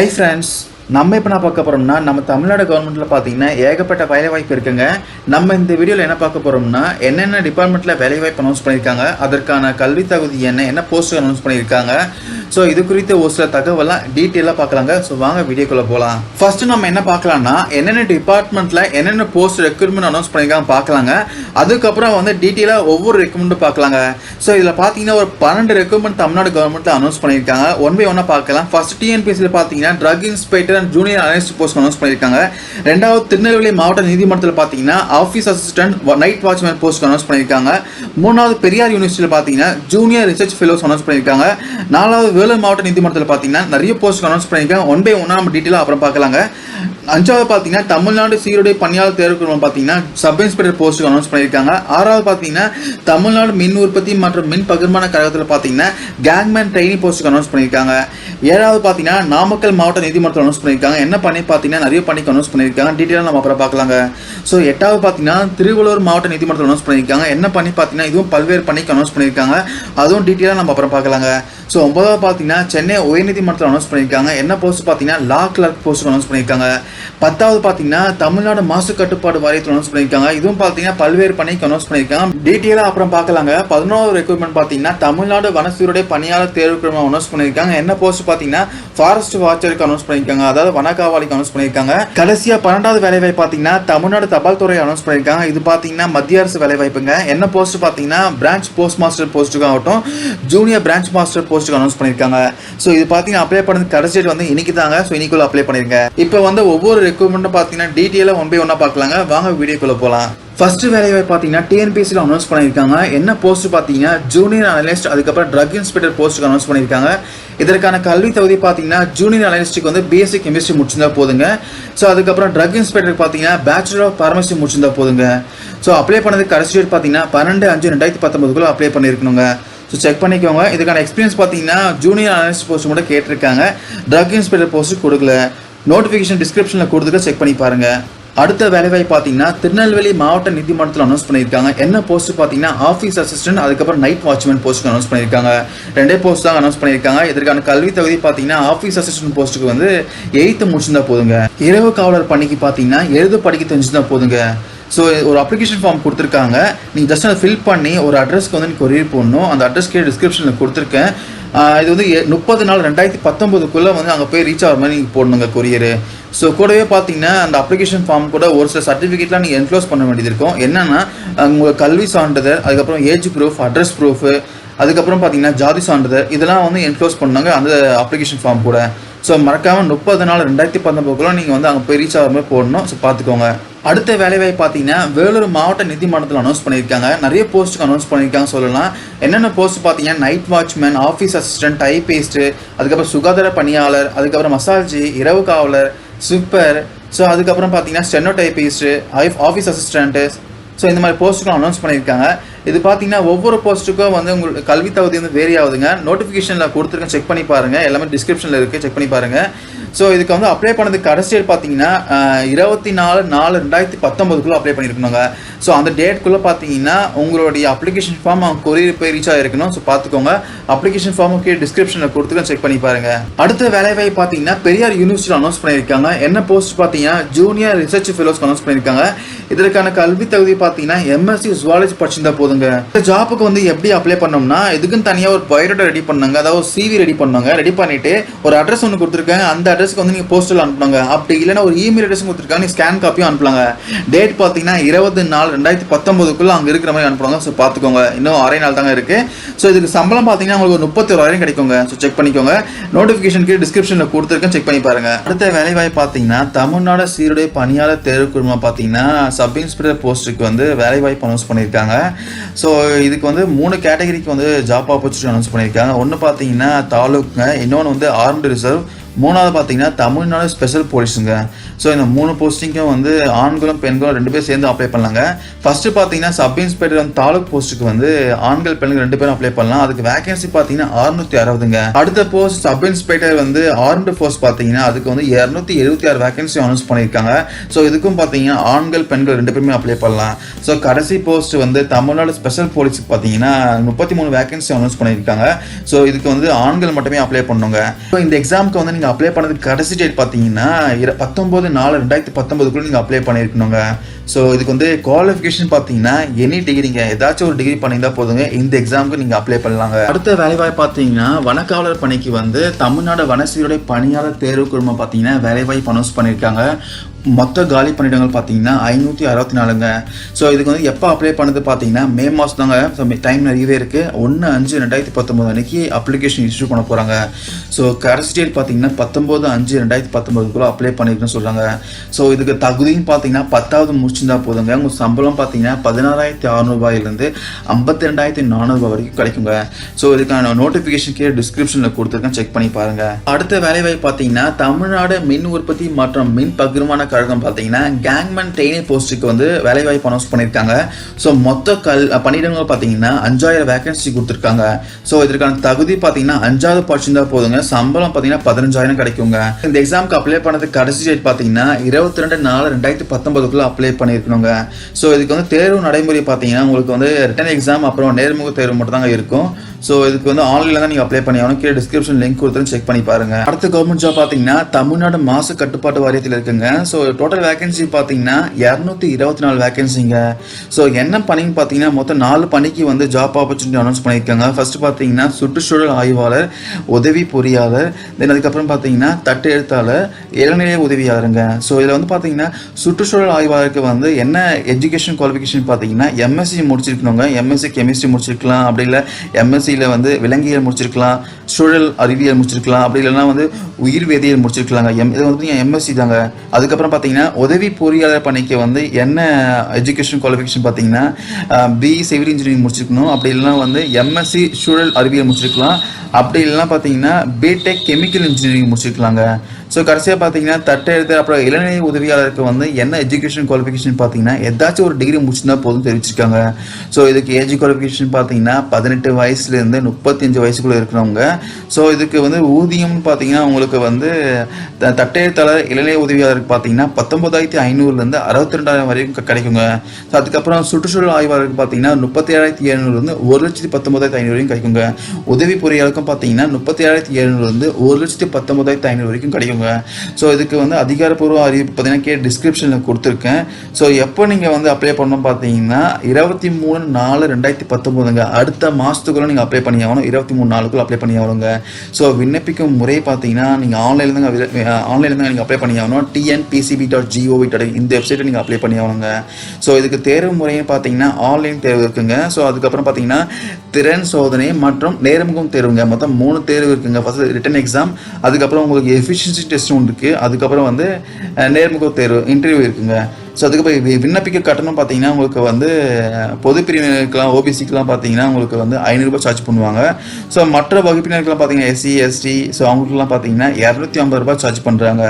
Hi friends, நம்ம இப்போ நான் பார்க்க போகிறோம்னா நம்ம தமிழ்நாடு கவர்மெண்ட்டில் பார்த்தீங்கன்னா ஏகப்பட்ட வேலைவாய்ப்பு இருக்குங்க. நம்ம இந்த வீடியோவில் என்ன பார்க்க போகிறோம்னா என்னென்ன டிபார்ட்மெண்ட்டில் வேலைவாய்ப்பு அனௌன்ஸ் பண்ணியிருக்காங்க அதற்கான கல்வி தகுதி என்ன என்ன போஸ்ட் அனௌன்ஸ் பண்ணியிருக்காங்க. ஸோ இது குறித்த ஒரு சில தகவலாம் டீட்டெயிலாக பார்க்கலாங்க. ஸோ வாங்க வீடியோக்குள்ளே போகலாம் ஃபர்ஸ்ட் நம்ம என்ன பார்க்கலாம்னா என்னென்ன டிபார்ட்மெண்ட்டில் என்னென்ன போஸ்ட் ரெக்ரூட்மெண்ட் அனௌன்ஸ் பண்ணியிருக்காங்க பார்க்கலாங்க. அதுக்கப்புறம் வந்து டீட்டெயிலாக ஒவ்வொரு ரெக்ரூட்மெண்ட்டும் பார்க்கலாங்க. ஸோ இதில் பார்த்தீங்கன்னா ஒரு பன்னெண்டு ரெக்ரூட்மெண்ட் தமிழ்நாடு கவர்மெண்ட்டில் அனௌன்ஸ் பண்ணியிருக்காங்க. ஒன் பை ஒன்னாக பார்க்கலாம். ஃபர்ஸ்ட் டிஎன்பிஎஸ்சியில் பார்த்தீங்கன்னா drug inspector assistant junior analyst post announce பண்ணியிருக்காங்க. ரெண்டாவது திருநெல்வேலி மாவட்ட நீதிமன்றத்தில் பார்த்தீங்கன்னா office assistant night watchman post announce பண்ணியிருக்காங்க. மூணாவது பெரியார் யூனிவர்சிட்டியில் பார்த்தீங்கன்னா ஜூனியர் ரிசர்ச் ஃபெலோஸ் அனௌன்ஸ் பண்ணியிருக்காங்க. நாலாவது வேலூர் மாவட்ட நீதிமன்றத்தில் பார்த்தீங்கன்னா நிறைய போஸ்ட் அனௌன்ஸ் பண்ணியிருக்காங்க. ஒன் பை ஒன்னாக நம்ம டீட்டெயிலாக அப்புறம் பார்க்கலாங்க. அஞ்சாவது பார்த்தீங்கன்னா தமிழ்நாடு சீருடை பணியாளர் தேர்வுக்குழுமம் பார்த்தீங்கன்னா சப் இன்ஸ்பெக்டர் போஸ்ட்டுக்கு அனௌன்ஸ் பண்ணியிருக்காங்க. ஆறாவது பார்த்தீங்கன்னா தமிழ்நாடு மின் உற்பத்தி மற்றும் மின் பகிர்மான கழகத்தில் பார்த்தீங்கன்னா கேங்மேன் ட்ரைனிங் போஸ்ட்டுக்கு அனௌன்ஸ் பண்ணியிருக்காங்க. ஏழாவது பார்த்தீங்கன்னா நாமக்கல் மாவட்ட நீதிமன்றம் அனௌன்ஸ் பண்ணியிருக்காங்க. என்ன பண்ணி பார்த்தீங்கன்னா நிறைய பணிக்கு அனௌன்ஸ் பண்ணியிருக்காங்க. டீட்டெயிலாக நம்ம அப்புறம் பார்க்கலாங்க. ஸோ எட்டாவது பார்த்தீங்கன்னா திருவள்ளூர் மாவட்ட நீதிமன்றம் அனௌன்ஸ் பண்ணியிருக்காங்க. என்ன பண்ணி பார்த்தீங்கன்னா இதுவும் பல்வேறு பணிக்கு அனௌன்ஸ் பண்ணியிருக்காங்க. அதுவும் டீட்டெயிலாக நம்ம அப்புறம் பார்க்கலாங்க. ஸோ ஒன்பதாவது பார்த்தீங்கன்னா சென்னை உயர்நீதிமன்றத்தில் அனௌன்ஸ் பண்ணியிருக்காங்க. என்ன போஸ்ட் பார்த்தீங்கன்னா லா கிளர்க் போஸ்ட் அனௌன்ஸ் பண்ணியிருக்காங்க. பத்தாவது பார்த்தீங்கன்னா தமிழ்நாடு மாசு கட்டுப்பாடு வாரியத்தில் அனௌன்ஸ் பண்ணியிருக்காங்க. இதுவும் பார்த்தீங்கன்னா பல்வேறு பணிக்கு அனௌன்ஸ் பண்ணியிருக்காங்க. டீட்டெயிலாக அப்புறம் பார்க்கலாங்க. பதினோரு ரெக்ரூட்மெண்ட் பார்த்தீங்கன்னா தமிழ்நாடு வனசீருடைய பணியாளர் தேர்வு அனௌன்ஸ் பண்ணியிருக்காங்க. என்ன போஸ்ட் பார்த்தீங்கன்னா ஃபாரஸ்ட் வாட்சருக்கு அனௌன்ஸ் பண்ணியிருக்காங்க. அதாவது வனக்காவலிக்கு அனௌன்ஸ் பண்ணியிருக்காங்க. கடைசியாக பன்னெண்டாவது வேலைவாய்ப்பு பார்த்தீங்கன்னா தமிழ்நாடு தபால் துறை அனௌன்ஸ் பண்ணியிருக்காங்க. இது பார்த்தீங்கன்னா மத்திய அரசு வேலைவாய்ப்புங்க. என்ன போஸ்ட் பார்த்தீங்கன்னா பிரான்ச் போஸ்ட் மாஸ்டர் போஸ்ட்டுக்கு ஆகட்டும் ஜூனியர் பிரான்ச் மாஸ்டர் போஸ்ட் போஸ்ட்டுக்கு அனௌன்ஸ் பண்ணியிருக்காங்க. ஸோ இது பார்த்தீங்கன்னா அப்ளை பண்ணது கடைசி டேட் வந்து இன்னைக்கு தாங்க. ஸோ இன்னைக்குள்ள அப்ளை பண்ணிருங்க. இப்போ வந்து ஒவ்வொரு ரெக்ரூட்மெண்ட்டும் பார்த்தீங்கன்னா டீட்டெயிலாக ஒன் பை ஒன்னாக பார்க்கலாங்க. வாங்க வீடியோக்குள்ளே போகலாம் ஃபர்ஸ்ட் வேலையை பார்த்தீங்கன்னா டிஎன்பிஎஸ்சியில் அனௌன்ஸ் பண்ணியிருக்காங்க. என்ன போஸ்ட் பார்த்தீங்கன்னா ஜூனியர் அனலிஸ்ட் அதுக்கப்புறம் ட்ரக் இன்ஸ்பெக்டர் போஸ்ட்டுக்கு அனௌன்ஸ் பண்ணியிருக்காங்க. இதற்கான கல்வி தகுதி பார்த்தீங்கன்னா ஜூனியர் அனலிஸ்ட்டுக்கு வந்து பிஎஸ்சி கெமிஸ்ட்ரி முடிச்சிருந்தா போதுங்க. ஸோ அதுக்கப்புறம் ட்ரக் இன்ஸ்பெக்டர் பார்த்தீங்கன்னா பேச்சுலர் ஆஃப் ஃபார்மசி முடிச்சிருந்தா போதுங்க. ஸோ அப்ளை பண்ணது கடைசி டேட் பார்த்தீங்கன்னா பன்னெண்டு அஞ்சு ரெண்டாயிரத்தி பத்தொன்பதுக்குள்ள அப்ளை பண்ணியிருக்கணுங்க. ஸோ செக் பண்ணிக்கோங்க. இதுக்கான எக்ஸ்பீரியன்ஸ் பார்த்தீங்கன்னா ஜூனியர் அனலிஸ்ட் போஸ்ட் கூட கேட்டிருக்காங்க. ட்ரக் இன்ஸ்பெக்டர் போஸ்ட் கொடுக்கல. நோட்டிஃபிகேஷன் டிஸ்கிரிப்ஷனில் கொடுத்துக்க செக் பண்ணி பாருங்க. அடுத்த வேலைவாய் பார்த்தீங்கன்னா திருநெல்வேலி மாவட்ட நீதிமன்றத்தில் அனௌன்ஸ் பண்ணியிருக்காங்க. என்ன போஸ்ட் பார்த்தீங்கன்னா ஆஃபீஸ் அசிஸ்டன்ட் அதுக்கப்புறம் நைட் வாட்ச்மேன் போஸ்ட்டுக்கு அனௌன்ஸ் பண்ணியிருக்காங்க. ரெண்டே போஸ்ட் தான் அனௌன்ஸ் பண்ணியிருக்காங்க. இதற்கான கல்வி தகுதி பார்த்தீங்கன்னா ஆஃபீஸ் அசிஸ்டன்ட் போஸ்ட்டுக்கு வந்து எயித்து முடிச்சிருந்தா போதுங்க. இரவு காவலர் பணிக்கு பார்த்தீங்கன்னா எழுத படிக்க தெரிஞ்சிருந்தா போதுங்க. ஸோ ஒரு அப்ளிகேஷன் ஃபார்ம் கொடுத்துருக்காங்க. நீங்கள் ஜஸ்ட் அதை ஃபில் பண்ணி ஒரு அட்ரஸ்க்கு வந்து நீங்கள் கொரியர் போடணும். அந்த அட்ரஸ்க்கே டிஸ்கிரிப்ஷனில் கொடுத்துருக்கேன். இது வந்து எ- முப்பது நாள் ரெண்டாயிரத்தி பத்தொம்போதுக்குள்ளே வந்து அங்கே போய் ரீச் ஆகிற மாதிரி நீங்கள் போடணுங்க கொரியரு ஸோ கூடவே பார்த்தீங்கன்னா அந்த அப்ளிகேஷன் ஃபார்ம் கூட ஒரு சில சர்டிஃபிகேட்லாம் நீங்கள் என்க்ளோஸ் பண்ண வேண்டியது இருக்கும். என்னென்னா உங்கள் கல்வி சான்றிதழ் அதுக்கப்புறம் ஏஜ் ப்ரூஃப் அட்ரஸ் ப்ரூஃபு அதுக்கப்புறம் பார்த்தீங்கன்னா ஜாதி சான்றிதழ் இதெல்லாம் வந்து என்க்ளோஸ் பண்ணாங்க அந்த அப்ளிகேஷன் ஃபார்ம் கூட. ஸோ மறக்காமல் முப்பது நாள் ரெண்டாயிரத்தி பத்தொம்பதுக்குள்ள நீங்கள் வந்து அங்கே போய் ரீச் ஆகிற மாதிரி போடணும். ஸோ பார்த்துக்கோங்க அடுத்த வேலைவாய்ப்பு பார்த்தீங்கன்னா வேலூர் மாவட்ட நீதிமன்றத்தில் அனௌன்ஸ் பண்ணியிருக்காங்க. நிறைய போஸ்ட்டுக்கு அனௌன்ஸ் பண்ணியிருக்காங்க சொல்லலாம். என்னென்ன போஸ்ட் பார்த்தீங்கன்னா night watchman office assistant typist அதுக்கப்புறம் சுகாதார பணியாளர் அதுக்கப்புறம் மசாஜி இரவு காவலர் ஸ்விப்பர் ஸோ அதுக்கப்புறம் பார்த்தீங்கன்னா steno typist office assistant so இந்த மாதிரி போஸ்ட்டுக்கும் அனௌன்ஸ் பண்ணியிருக்காங்க. இது பார்த்தீங்கன்னா ஒவ்வொரு போஸ்ட்டுக்கும் வந்து உங்களுக்கு கல்வி தகுதி வந்து வேரி ஆகுதுங்க. நோட்டிஃபிகேஷனில் கொடுத்துருக்கேன். செக் பண்ணி பாருங்கள் எல்லாமே டிஸ்கிரிப்ஷனில் இருக்குது செக் பண்ணி பாருங்கள் ஸோ இதுக்கு வந்து அப்ளை பண்ணதுக்கு கடைசி டேட் பார்த்தீங்கன்னா இருபத்தி நாலு நாலு ரெண்டாயிரத்தி பத்தொம்பதுக்குள்ளே அப்ளை பண்ணியிருக்கணுங்க ஸோ அந்த டேட்குள்ளே பார்த்தீங்கன்னா உங்களுடைய அப்ளிகேஷன் ஃபார்ம் அவங்க கொரியர் போய் ரீச் ஆகிருக்கணும் ஸோ பார்த்துக்கோங்க. அப்ளிகேஷன் ஃபார்ம் கீழே டிஸ்கிரிப்ஷனில் கொடுத்துருக்கேன் செக் பண்ணி பாருங்கள் அடுத்த வேலைவாய்ப்பு பார்த்தீங்கன்னா பெரியார் யூனிவர்சிட்டி அனௌன்ஸ் பண்ணியிருக்காங்க. என்ன போஸ்ட் பார்த்தீங்கன்னா ஜூனியர் ரிசர்ச் ஃபெலோஸ் அனௌன்ஸ் பண்ணியிருக்காங்க. இதற்கான கல்வி தகுதி பார்த்தீங்கன்னா எம்எஸ்சி ஜுவாலஜி படிச்சிருந்தா போதுங்க. இந்த ஜாப்புக்கு வந்து எப்படி அப்ளை பண்ணோம்னா இதுக்குன்னு தனியாக ஒரு பயோடேட்டா ரெடி பண்ணாங்க. அதாவது சிவி ரெடி பண்ணாங்க. ரெடி பண்ணிட்டு ஒரு அட்ரஸ் ஒன்று கொடுத்துருக்காங்க. அந்த அட்ரஸ்க்கு வந்து நீங்கள் போஸ்டல் அனுப்புனாங்க. அப்படி இல்லைன்னா ஒரு இமெயில் அட்ரஸ் கொடுத்துருக்காங்க. நீ ஸ்கேன் காப்பியும் அனுப்பலாங்க. டேட் பார்த்தீங்கன்னா இருபது நாள் ரெண்டாயிரத்தி பத்தொம்போதுக்குள்ள அங்கே இருக்கிற மாதிரி அனுப்புவாங்க ஸோ பார்த்துக்கோங்க. இன்னும் அரை நாள் தாங்க இருக்கு. ஸோ இதுக்கு சம்பளம் பார்த்தீங்கன்னா உங்களுக்கு ஒரு முப்பத்தோராயிரம் கிடைக்குங்க. ஸோ செக் பண்ணிக்கோங்க. நோட்டிஃபிகேஷன் கீழே டிஸ்கிரிப்ஷனில் கொடுத்துருக்கேன். செக் பண்ணி பாருங்க. அடுத்த வேலைவாய்ப்பு பார்த்தீங்கன்னா தமிழ்நாடு சீருடை பணியாளர் தேர்வு குழுமம் பார்த்தீங்கன்னா சப் இன்ஸ்பெக்டர் போஸ்ட்டுக்கு வந்து வேலைவாய்ப்பு அனௌன்ஸ் பண்ணியிருக்காங்க. ஸோ இதுக்கு வந்து மூணு கேட்டகரிக்கு வந்து ஜாப் ஆப்பர்ச்சுனிட்டி அனௌன்ஸ் பண்ணியிருக்காங்க. ஒன்று பார்த்தீங்கன்னா தாலுக்குங்க இன்னொன்று வந்து ஆர்ம்டு ரிசர்வ் மூணாவது பார்த்தீங்கன்னா தமிழ்நாடு ஸ்பெஷல் போலீஸுங்க ஸோ இந்த மூணு போஸ்டிங்க்கும் வந்து ஆண்களும் பெண்களும் ரெண்டு பேரும் சேர்ந்து அப்ளை பண்ணலாங்க. ஃபஸ்ட்டு பார்த்தீங்கன்னா சப் இன்ஸ்பெக்டர் வந்து தாலுக் போஸ்ட்டுக்கு வந்து ஆண்கள் பெண்கள் ரெண்டு பேரும் அப்ளை பண்ணலாம். அதுக்கு வேகன்சி பார்த்தீங்கன்னா அறுநூத்தி அறுபதுங்க. அடுத்த போஸ்ட் சப் இன்ஸ்பெக்டர் வந்து ஆர்ம்டு ஃபோர்ஸ் பார்த்தீங்கன்னா அதுக்கு வந்து இரநூத்தி எழுபத்தி ஆறு வேகன்சி அனௌன்ஸ் பண்ணியிருக்காங்க. ஸோ இதுக்கும் பார்த்தீங்கன்னா ஆண்கள் பெண்கள் ரெண்டு பேருமே அப்ளை பண்ணலாம். ஸோ கடைசி போஸ்ட் வந்து தமிழ்நாடு ஸ்பெஷல் போலீஸுக்கு பார்த்தீங்கன்னா முப்பத்தி மூணு வேகன்சி அனௌன்ஸ் பண்ணியிருக்காங்க. ஸோ இதுக்கு வந்து ஆண்கள் மட்டுமே அப்ளை பண்ணுங்க ஸோ இந்த எக்ஸாமுக்கு வந்து நீங்கள் அப்ளை பண்ணதுக்கு கடைசி டேட் பார்த்தீங்கன்னா இர பத்தொம்போது நாலு ரெண்டாயிரத்தி பத்தொம்போதுக்குள்ள நீங்கள் அப்ளை பண்ணியிருக்கணுங்க ஸோ இதுக்கு வந்து குவாலிஃபிகேஷன் பார்த்தீங்கன்னா எனி டிகிரிங்க ஏதாச்சும் ஒரு டிகிரி பண்ணியிருந்தால் போதுங்க. இந்த எக்ஸாமுக்கு நீங்கள் அப்ளை பண்ணலாங்க. அடுத்த வேலைவாய்ப்பு பார்த்தீங்கன்னா வனக்காவலர் பணிக்கு வந்து தமிழ்நாடு வனசீருடைய பணியாளர் தேர்வு குழுமம் பார்த்தீங்கன்னா வேலைவாய்ப்பு அனௌன்ஸ் பண்ணியிருக்காங்க மொத்த காலி பணியிடங்கள் பார்த்தீங்கன்னா ஐநூற்றி அறுபத்தி நாலுங்க. ஸோ இதுக்கு வந்து எப்போ அப்ளை பண்ணது பார்த்தீங்கன்னா மே மாதம் தாங்க ஸோ டைம் நிறையவே இருக்குது ஒன்று அஞ்சு ரெண்டாயிரத்தி பத்தொம்போது அன்னைக்கு அப்ளிகேஷன் இஷ்யூ பண்ண போகிறாங்க ஸோ கடைசி டேட் பார்த்தீங்கன்னா பத்தொம்போது அஞ்சு ரெண்டாயிரத்தி பத்தொம்போதுக்குள்ளே அப்ளை பண்ணிருக்குன்னு சொல்கிறாங்க ஸோ இதுக்கு தகுதின்னு பார்த்தீங்கன்னா பத்தாவது முடிச்சிருந்தா போதுங்க. உங்கள் சம்பளம் பார்த்தீங்கன்னா பதினாறாயிரத்தி அறநூறுபாயிலேருந்து ஐம்பத்தி ரெண்டாயிரத்தி நானூறுபா வரைக்கும் கிடைக்குங்க. ஸோ இதுக்கான நோட்டிஃபிகேஷன் கீழே டிஸ்கிரிப்ஷனில் கொடுத்துருக்கேன். செக் பண்ணி பாருங்கள் அடுத்த வேலைவாய்ப்பு பார்த்தீங்கன்னா தமிழ்நாடு மின் உற்பத்தி மற்றும் மின் பகிர்மான கழகம் பார்த்தீங்கன்னா கேங்மேன் ட்ரெயினிங் போஸ்ட்டுக்கு வந்து வேலைவாய்ப்பு அனௌன்ஸ் பண்ணியிருக்காங்க. ஸோ மொத்த கல் பணியிடங்கள் பார்த்தீங்கன்னா அஞ்சாயிரம் வேகன்சி கொடுத்துருக்காங்க. ஸோ இதற்கான தகுதி பார்த்தீங்கன்னா அஞ்சாவது படிச்சிருந்தா போதுங்க. சம்பளம் பார்த்தீங்கன்னா பதினஞ்சாயிரம் கிடைக்குங்க. இந்த எக்ஸாமுக்கு அப்ளை பண்ணது கடைசி டேட் பார்த்தீங்கன்னா இருபத்தி ரெண்டு நாலு ரெண்டாயிரத்தி பத்தொன்பதுக்குள்ளே அப்ளை பண்ணியிருக்கணுங்க. ஸோ இதுக்கு வந்து தேர்வு நடைமுறை பார்த்தீங்கன்னா உங்களுக்கு வந்து ரிட்டன் எக்ஸாம் அப்புறம் நேர்முக தேர்வு மட்டும் தாங்க இருக்கும். ஸோ இதுக்கு வந்து ஆன்லைனில் தான் நீங்கள் அப்ளை பண்ணி ஆகணும். கீழே டிஸ்கிரிப்ஷன் லிங்க் கொடுத்துன்னு செக் பண்ணி பாருங்க. அடுத்த கவர்மெண்ட் ஜாப் பார்த்தீங்கன்னா தமிழ்நாடு மாசு கட்டுப்பாட்டு வாரியத்தில் இருக்குங்க. ஸோ ஸோ டோட்டல் வேகன்சி பார்த்தீங்கன்னா இரநூத்தி இருபத்தி நாலு வேகன்சிங்க ஸோ என்ன பணின்னு பார்த்தீங்கன்னா மொத்தம் நாலு பணிக்கு வந்து ஜாப் ஆப்பர்ச்சுனிட்டி அனௌன்ஸ் பண்ணியிருக்காங்க. ஃபர்ஸ்ட் பார்த்தீங்கன்னா சுற்றுச்சூழல் ஆய்வாளர் உதவி பொறியாளர் தென் அதுக்கப்புறம் பார்த்தீங்கன்னா தட்டு எழுத்தாளர் இளநிலை உதவியாளருங்க. ஸோ இதில் வந்து பார்த்தீங்கன்னா சுற்றுச்சூழல் ஆய்வாளருக்கு வந்து என்ன எஜுகேஷன் குவாலிஃபிகேஷன் பார்த்தீங்கன்னா எம்எஸ்சி முடிச்சிருக்கணுங்க. எம்எஸ்சி கெமிஸ்ட்ரி முடிச்சிருக்கலாம். அப்படி இல்லை எம்எஸ்சியில் வந்து விலங்கியல் முடிச்சிருக்கலாம். சூழல் அறிவியல் முடிச்சிருக்கலாம். அப்படி இல்லைன்னா வந்து உயிர் வேதியியல் முடிச்சிருக்கலாங்க. எம் இது வந்து எம்எஸ்சி தாங்க. அதுக்கப்புறம் பார்த்தீங்கன்னா உதவி பொறியாளர் பணிக்கு வந்து என்ன எஜுகேஷன் குவாலிஃபிகேஷன் பார்த்தீங்கன்னா பி சிவில் இன்ஜினியரிங் முடிச்சிருக்கணும். அப்படி இல்லைன்னா வந்து எம்எஸ்சி சூழல் அறிவியல் முடிச்சிருக்கலாம். அப்படி இல்லைன்னா பார்த்தீங்கன்னா பிடெக் கெமிக்கல் இன்ஜினியரிங் முடிச்சிருக்கலாங்க. ஸோ கடைசியாக பார்த்தீங்கன்னா தட்டை அப்புறம் இளநிலை உதவியாளருக்கு வந்து என்ன எஜுகேஷன் குவாலிஃபிகேஷன் பார்த்தீங்கன்னா ஏதாச்சும் ஒரு டிகிரி முடிச்சிருந்தா போதும் தெரிவிச்சிருக்காங்க. ஸோ இதுக்கு ஏஜ் குவாலிஃபிகேஷன் பார்த்தீங்கன்னா பதினெட்டு வயசுலேருந்து முப்பத்தஞ்சு வயசுக்குள்ளே இருக்கிறவங்க. ஸோ இதுக்கு வந்து ஊதியம்னு பார்த்தீங்கன்னா உங்களுக்கு வந்து த- இளநிலை உதவியாளருக்கு பார்த்தீங்கன்னா பத்தொன்பதாயிரத்தி ஐநூறுலேருந்து அறுபத்தி ரெண்டாயிரம் வரைக்கும் கிடைக்குங்க. ஸோ அதுக்கப்புறம் சுற்றுச்சூழல் ஆய்வாளருக்கு பார்த்தீங்கன்னா முப்பத்தி ஏழாயிரத்தி எழுநூறுலேருந்து ஒரு லட்சத்தி பத்தொன்பதாயிரத்தி ஐநூறு வரைக்கும் கிடைக்குங்க. உதவி பொறியாளருக்கும் பார்த்தீங்கன்னா முப்பத்தி ஏழாயிரத்தி எழுநூறுலேருந்து ஒரு லட்சத்தி பத்தொன்பதாயிரத்தி ஐநூறு வரைக்கும் கிடைக்கும் கிடைக்குங்க ஸோ இதுக்கு வந்து அதிகாரப்பூர்வ அறிவிப்பு பார்த்தீங்கன்னா கே டிஸ்கிரிப்ஷனில் கொடுத்துருக்கேன். ஸோ எப்போ நீங்கள் வந்து அப்ளை பண்ணணும் பார்த்தீங்கன்னா இருபத்தி மூணு நாலு ரெண்டாயிரத்தி பத்தொம்போதுங்க. அடுத்த மாதத்துக்குள்ளே நீங்கள் அப்ளை பண்ணி ஆகணும். இருபத்தி மூணு நாளுக்குள்ளே அப்ளை பண்ணி ஆகணுங்க. ஸோ விண்ணப்பிக்கும் முறை பார்த்தீங்கன்னா நீங்கள் ஆன்லைனில் தாங்க ஆன்லைனில் தான் நீங்கள் அப்ளை பண்ணி ஆகணும். டிஎன்பிசிபி டாட் ஜிஓவி டாட் இந்த வெப்சைட்டை நீங்கள் அப்ளை பண்ணி ஆகணுங்க. ஸோ இதுக்கு தேர்வு முறையும் பார்த்தீங்கன்னா ஆன்லைன் தேர்வு இருக்குங்க. ஸோ அதுக்கப்புறம் பார்த்தீங்கன்னா திறன் சோதனை மற்றும் நேர்முகம் தேர்வுங்க. மொத்தம் மூணு தேர்வு இருக்குங்க. ஃபஸ்ட்டு ரிட்டன் எக்ஸாம் அதுக்கப்புறம் உங்களுக்கு எஃபிஷியன்சி டெஸ்ட் ஒன்று இருக்குது அதுக்கப்புறம் வந்து நேர்முக தேர்வு இன்டர்வியூ இருக்குங்க. ஸோ அதுக்கப்புறம் வி- விண்ணப்பிக்க கட்டணம் பார்த்தீங்கன்னா உங்களுக்கு வந்து பொது பிரிவினருக்கெல்லாம் ஓபிசிக்கெலாம் பார்த்தீங்கன்னா உங்களுக்கு வந்து ஐநூறுரூபா சார்ஜ் பண்ணுவாங்க. ஸோ மற்ற வகுப்பினருக்கெல்லாம் பார்த்தீங்கன்னா எஸ்சி எஸ்டி ஸோ அவங்களுக்குலாம் பார்த்தீங்கன்னா இரநூத்தி ஐம்பது ரூபாய் சார்ஜ் பண்ணுறாங்க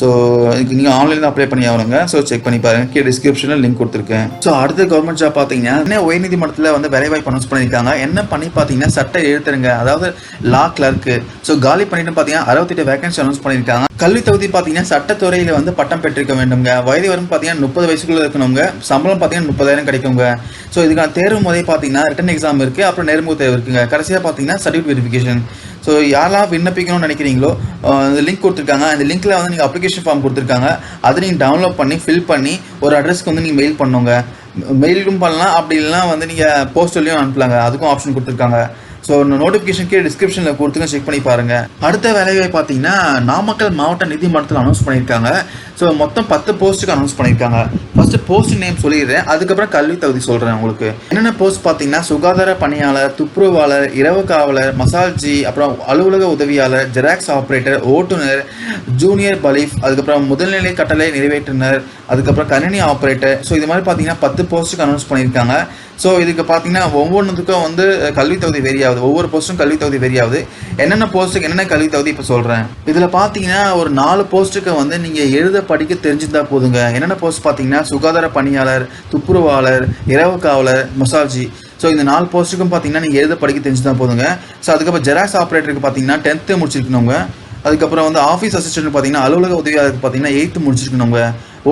ஸோ இதுக்கு நீங்கள் ஆன்லைனில் அப்ளை பண்ணி ஆகணுங்க. ஸோ செக் பண்ணி பாருங்க. கீழே டிஸ்கிரிப்ஷனில் லிங்க் கொடுத்துருக்கேன். ஸோ அடுத்த கவர்மெண்ட் ஜாப் பார்த்தீங்கன்னா என்ன உயர்நீதிமன்றத்தில் வந்து வேலைவாய்ப்பு அனௌன்ஸ் பண்ணியிருக்காங்க? என்ன பண்ணி பார்த்தீங்கன்னா சட்ட எழுத்துருங்க. அதாவது லா கிளர்க்கு ஸோ காலி பண்ணிட்டு பார்த்தீங்கன்னா அறுபத்தெட்டு வேகன்சி அனௌன்ஸ் பண்ணியிருக்காங்க. கல்வி தகுதி பார்த்தீங்கன்னா சட்டத்துறையில் வந்து பட்டம் பெற்றிருக்க வேண்டுங்க வயது வரும் பார்த்தீங்கன்னா முப்பது வயசுக்குள்ள இருக்கணுங்க. சம்பளம் பார்த்தீங்கன்னா முப்பதாயிரம் கிடைக்குங்க. ஸோ இதுக்கான தேர்வு முறை பார்த்தீங்கன்னா ரிட்டன் எக்ஸாம் இருக்குது அப்புறம் நேர்முக தேர்வு இருக்குங்க. கடைசியாக பார்த்தீங்கன்னா சர்டிஃபிகேட் வெரிஃபிகேஷன் ஸோ யாரெல்லாம் விண்ணப்பிக்கணும்னு நினைக்கிறீங்களோ அந்த லிங்க் கொடுத்துருக்காங்க. அந்த லிங்க்கில் வந்து நீங்கள் அப்ளிகேஷன் ஃபார்ம் கொடுத்துருக்காங்க. அதை நீங்கள் டவுன்லோட் பண்ணி ஃபில் பண்ணி ஒரு அட்ரஸ்க்கு வந்து நீங்கள் மெயில் பண்ணுங்க. மெயிலும் பண்ணலாம். அப்படி இல்லைனா வந்து நீங்கள் போஸ்டர்லேயும் அனுப்பலாங்க. அதுக்கும் ஆப்ஷன் கொடுத்துருக்காங்க. ஸோ நோட்டிஃபிகேஷன் கீழே டிஸ்கிரிப்ஷனில் கொடுத்துங்க செக் பண்ணி பாருங்கள் அடுத்த வேலையை பார்த்தீங்கன்னா நாமக்கல் மாவட்ட நீதிமன்றத்தில் அனௌன்ஸ் பண்ணியிருக்காங்க. ஸோ மொத்தம் பத்து போஸ்ட்டுக்கு அனௌன்ஸ் பண்ணியிருக்காங்க. ஃபர்ஸ்ட் போஸ்ட் நேம் சொல்லிடுறேன். அதுக்கப்புறம் கல்வி தகுதி சொல்கிறேன் உங்களுக்கு. என்னென்ன போஸ்ட் பார்த்தீங்கன்னா சுகாதார பணியாளர் துப்புரவாளர் இரவு காவலர் மசால்ஜி அப்புறம் அலுவலக உதவியாளர் ஜெராக்ஸ் ஆப்ரேட்டர் ஓட்டுநர் ஜூனியர் பலீஃப் அதுக்கப்புறம் முதல்நிலை கட்டளை நிறைவேற்றுனர் அதுக்கப்புறம் கணினி ஆப்ரேட்டர். ஸோ இது மாதிரி பார்த்தீங்கன்னா பத்து போஸ்ட்டுக்கு அனௌன்ஸ் பண்ணியிருக்காங்க. ஸோ இதுக்கு பார்த்தீங்கன்னா ஒவ்வொன்றுத்துக்கும் வந்து கல்வி தகுதி ஒவ்வொரு போஸ்ட்டும் கல்வி தகுதி வெரி என்னென்ன போஸ்ட்டுக்கு என்னென்ன கல்வி தகுதி இப்போ சொல்கிறேன் இதில் பார்த்தீங்கன்னா ஒரு நாலு போஸ்ட்டுக்கு வந்து நீங்கள் எழுத படிக்க தெரிஞ்சிருந்தா போதுங்க. என்னென்ன போஸ்ட் பார்த்தீங்கன்னா சுகாதார பணியாளர் துப்புரவாளர் இரவு காவலர் மசாஜி. ஸோ இந்த நாலு போஸ்ட்டுக்கும் பார்த்தீங்கன்னா நீங்கள் எழுத படிக்க தெரிஞ்சுதான் போதுங்க. ஸோ அதுக்கப்புறம் ஜெராக்ஸ் ஆப்ரேட்டருக்கு பார்த்தீங்கன்னா டென்த்து முடிச்சிருக்கணுங்க. அதுக்கப்புறம் வந்து ஆஃபீஸ் அசிஸ்டன்ட் பார்த்தீங்கன்னா அலுவலக உதவியாளருக்கு பார்த்தீங்கன்னா எயித்து முடிச்சிருக்கணுங்க.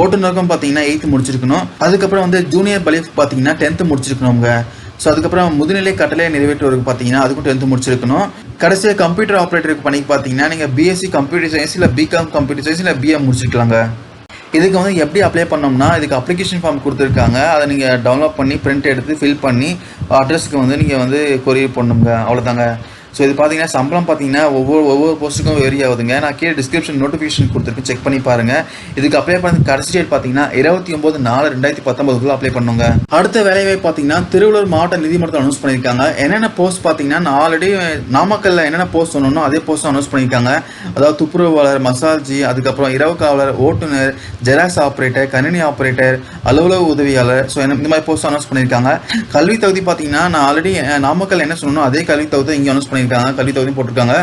ஓட்டுநருக்கும் பார்த்தீங்கன்னா எயித்து முடிச்சிருக்கணும். அதுக்கப்புறம் வந்து ஜூனியர் பலிஃப் பார்த்தீங்கன்னா டென்த்து முடிச்சிருக்கணுங்க ஸோ அதுக்கப்புறம் முதுநிலை கட்டளை நிறைவேற்றுவருக்கு பார்த்தீங்கன்னா அதுக்கும் டென்த்து முடிச்சிருக்கணும். கடைசியாக கம்ப்யூட்டர் ஆப்ரேட்டருக்கு பண்ணி பார்த்தீங்கன்னா நீங்கள் பிஎஸ்சி கம்ப்யூட்டர் சயின்ஸ் இல்லை பிகாம் கம்ப்யூட்டர் சயின்ஸ் இல்லை பிஎம் முடிச்சிருக்கலாங்க. இதுக்கு வந்து எப்படி அப்ளை பண்ணோம்னா இதுக்கு அப்ளிகேஷன் ஃபார்ம் கொடுத்துருக்காங்க. அதை நீங்கள் டவுன்லோட் பண்ணி பிரிண்ட் எடுத்து ஃபில் பண்ணி அட்ரஸ்க்கு வந்து நீங்கள் வந்து கொரியர் பண்ணணுங்க. அவ்வளோதாங்க ஸோ இது பார்த்தீங்கன்னா சம்பளம் பார்த்தீங்கன்னா ஒவ்வொரு ஒவ்வொரு போஸ்ட்டுக்கும் வெரி ஆகுதுங்க. நான் கீழே டிஸ்கிரிப்ஷன் நோட்டிஃபிகேஷன் கொடுத்துருக்கு செக் பண்ணி பாருங்கள் இதுக்கு அப்ளை பண்ண கடைசி டேட் பார்த்தீங்கன்னா இருபத்தி ஒம்பது நாலு ரெண்டாயிரத்தி பத்தொம்பதுக்குள்ள அப்ளை பண்ணுங்க. அடுத்த வேலையை பார்த்தீங்கன்னா திருவள்ளூர் மாவட்ட நீதிமன்றத்தில் அனௌன்ஸ் பண்ணியிருக்காங்க. என்னென்ன போஸ்ட் பார்த்தீங்கன்னா நான் ஆல்ரெடி நாமக்கல்ல என்னென்ன போஸ்ட் சொன்னோனோ அதே போஸ்ட் அனௌன்ஸ் பண்ணியிருக்காங்க. அதாவது துப்புரவாளர் மசாஜி அதுக்கப்புறம் இரவு காவலர் ஓட்டுநர் ஜெராக்ஸ் ஆப்ரேட்டர் கணினி ஆப்ரேட்டர் அலுவலக உதவியாளர். ஸோ இந்த மாதிரி போஸ்ட் அனௌன்ஸ் பண்ணியிருக்காங்க. கல்வி தகுதி பார்த்தீங்கன்னா நான் ஆல்ரெடி நாமக்கல் என்ன சொன்னோம் அதே கல்வி தகுதி இங்கே அனௌன்ஸ் பண்ணியிருக்காங்க கல்வி தகுதி போட்டிருக்காங்க.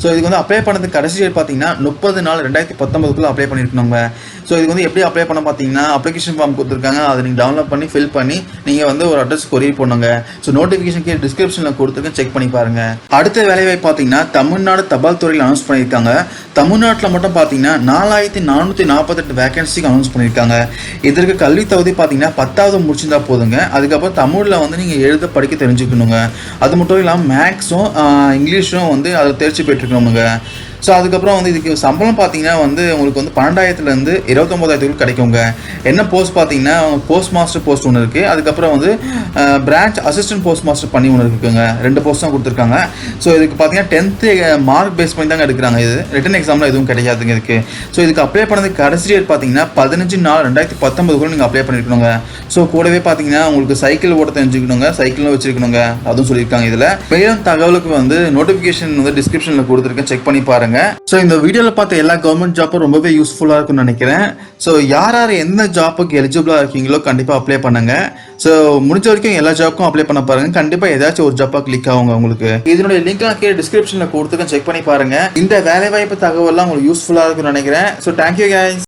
ஸோ இதுக்கு வந்து அப்ளை பண்ணதுக்கு கடைசி டேட் பார்த்தீங்கன்னா முப்பது நாள் ரெண்டாயிரத்தி பத்தொன்பதுக்குள்ள அப்ளை பண்ணியிருக்கணுங்க ஸோ இதுக்கு வந்து எப்படி அப்ளை பண்ண பார்த்தீங்கன்னா அப்ளிகேஷன் ஃபார்ம் கொடுத்துருக்காங்க. அதை நீங்கள் டவுன்லோட் பண்ணி ஃபில் பண்ணி நீங்கள் வந்து ஒரு அட்ரஸ் கொரியர் பண்ணுங்க ஸோ நோட்டிஃபிகேஷன் கீழே டிஸ்கிரிப்ஷனில் கொடுத்துருக்கேன் செக் பண்ணி பாருங்க. அடுத்த வேலைவாய்ப்பு பார்த்தீங்கன்னா தமிழ்நாடு தபால் துறையில் அனௌன்ஸ் பண்ணியிருக்காங்க. தமிழ்நாட்டில் மட்டும் பார்த்தீங்கன்னா நாலாயிரத்தி நானூற்றி நாற்பத்தெட்டு வேகன்சிக்கு அனௌன்ஸ் பண்ணியிருக்காங்க. இதற்கு கல்வி தகுதி பார்த்தீங்கன்னா பத்தாவது முடிச்சிருந்தா போதுங்க. அதுக்கப்புறம் தமிழில் வந்து நீங்கள் எழுத படிக்க தெரிஞ்சுக்கணுங்க. அது மட்டும் இல்லாமல் மேக்ஸும் இங்கிலீஷும் வந்து அதில் தேர்ச்சி பெற்றுக்கணுங்க ஸோ அதுக்கப்புறம் வந்து இதுக்கு சம்பளம் பார்த்தீங்கன்னா வந்து உங்களுக்கு வந்து பன்னெண்டாயிரத்துலேருந்து இருபத்தொம்போதாயிரத்துக்குள் கிடைக்குங்க. என்ன போஸ்ட் பார்த்தீங்கன்னா போஸ்ட் மாஸ்டர் போஸ்ட் ஒன்று இருக்குது அதுக்கப்புறம் வந்து பிரான்ச் அசிஸ்டன்ட் போஸ்ட் மாஸ்டர் பண்ணி ஒன்று இருக்குங்க. ரெண்டு போஸ்ட் தான் கொடுத்துருக்காங்க. ஸோ இதுக்கு பார்த்தீங்கன்னா டென்த்து மார்க் பேஸ் பண்ணி தாங்க எடுக்கிறாங்க இது. ரிட்டன் எக்ஸாமில் எதுவும் கிடையாதுங்க இதுக்கு. ஸோ இதுக்கு அப்ளை பண்ணதுக்கு கடைசி டேட் பார்த்தீங்கன்னா பதினஞ்சு நாள் ரெண்டாயிரத்தி பத்தொம்பதுக்குள்ள நீங்கள் அப்ளை பண்ணிருக்கணுங்க. ஸோ கூடவே பார்த்தீங்கன்னா உங்களுக்கு சைக்கிள் ஓட்ட தெரிஞ்சுக்கணுங்க. சைக்கிளும் வச்சிருக்கணுங்க. அதுவும் சொல்லியிருக்காங்க இதில். மேலும் தகவலுக்கு வந்து நோட்டிஃபிகேஷன் வந்து டிஸ்கிரிப்ஷனில் கொடுத்துருக்கேன். செக் பண்ணி பாருங்க. ஸோ இந்த வீடியோவில் பார்த்த எல்லா கவர்மெண்ட் ஜாப்பும் ரொம்பவே யூஸ்ஃபுல்லாக இருக்கும்னு நினைக்கிறேன். ஸோ யார் யார் எந்த ஜாப்புக்கு எலிஜிபிளாக இருக்கீங்களோ கண்டிப்பாக அப்ளை பண்ணுங்க. ஸோ முடிஞ்ச வரைக்கும் எல்லா ஜாப்புக்கும் அப்ளை பண்ண பாருங்க. கண்டிப்பாக ஏதாச்சும் ஒரு ஜாப்பாக கிளிக் ஆகுங்க உங்களுக்கு. இதனுடைய லிங்க் நான் கீழே டிஸ்கிரிப்ஷனில் கொடுத்துருக்கேன். செக் பண்ணி பாருங்க. இந்த வேலைவாய்ப்பு தகவல்லாம் உங்களுக்கு யூஸ்ஃபுல்லாக இருக்கும்னு நினைக்கிறேன். So thank you guys.